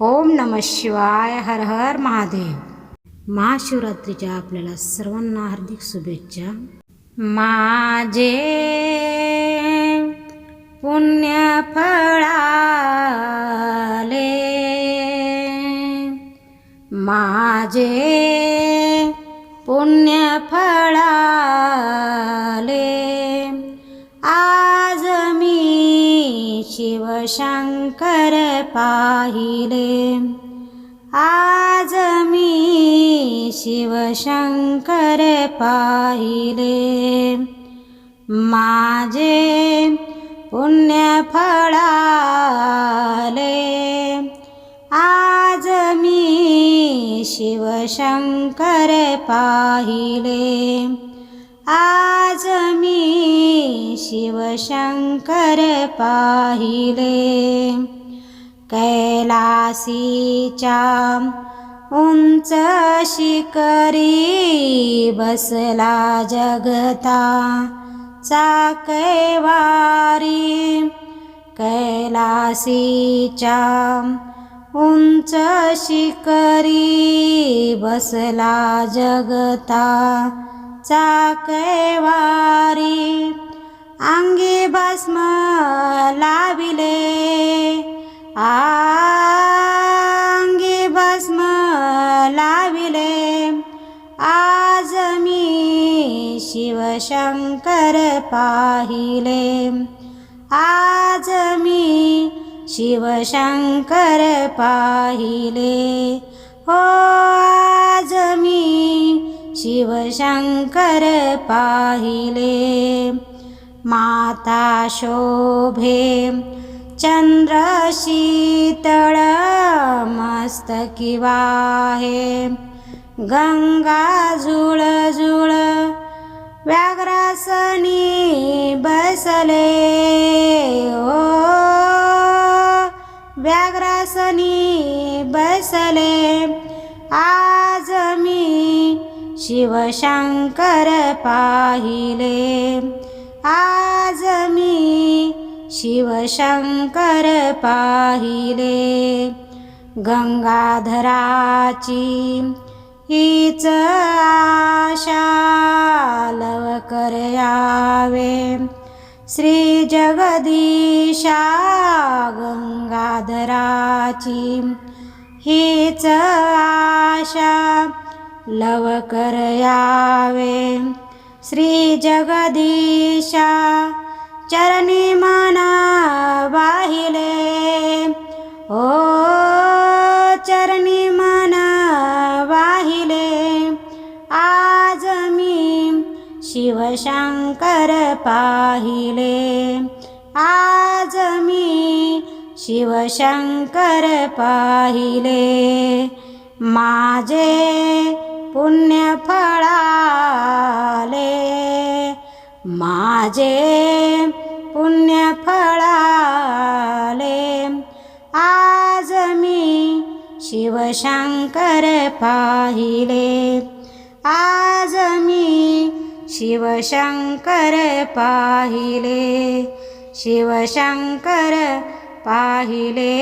ओम नम शिवाय हर हर महादेव. महाशिवरात्रीच्या आपल्याला सर्वांना हार्दिक शुभेच्छा. माझे पुण्य फळाले माझे शंकर पाहिले. आज मी शिवशंकर पाहिले. माझे पुण्य फळाले आज मी शिवशंकर पाहिले. आज मी शिवशंकर पाहिले. कैलासीच्या उंच शिकरी बसला जगता. चाकैवारी कैलासीच्या उंच शिकरी बसला जगता. चाकैवारी अंगी भस्म लाविले. अंगी भस्म लाविले. आज मी शिवशंकर पाहिले. आज मी शिवशंकर पाहिले. हो आज मी शिवशंकर पाहिले. माता शोभे चंद्र मस्त मस्तकी वाहे गंगा झुळ झुळ व्याघ्रासनी बसले. ओ व्याघ्रासनी बसले. आज मी शिवशंकर पाहिले. आज मी शिवशंकर पाहिले. गंगाधराची हीच आशा लवकर यावे. श्री जगदीशा गंगाधराची हीच आशा लवकर यावे. श्री जगदीशा चरणी मना वाहिले. ओ चरणी मना वाहिले. आज मी शिवशंकर पाहिले. आज मी शिवशंकर पाहिले. माझे पुण्य फळाले माझे पुण्य फळाले आज मी शिवशंकर पाहिले. आज मी शिवशंकर पाहिले. शिवशंकर पाहिले.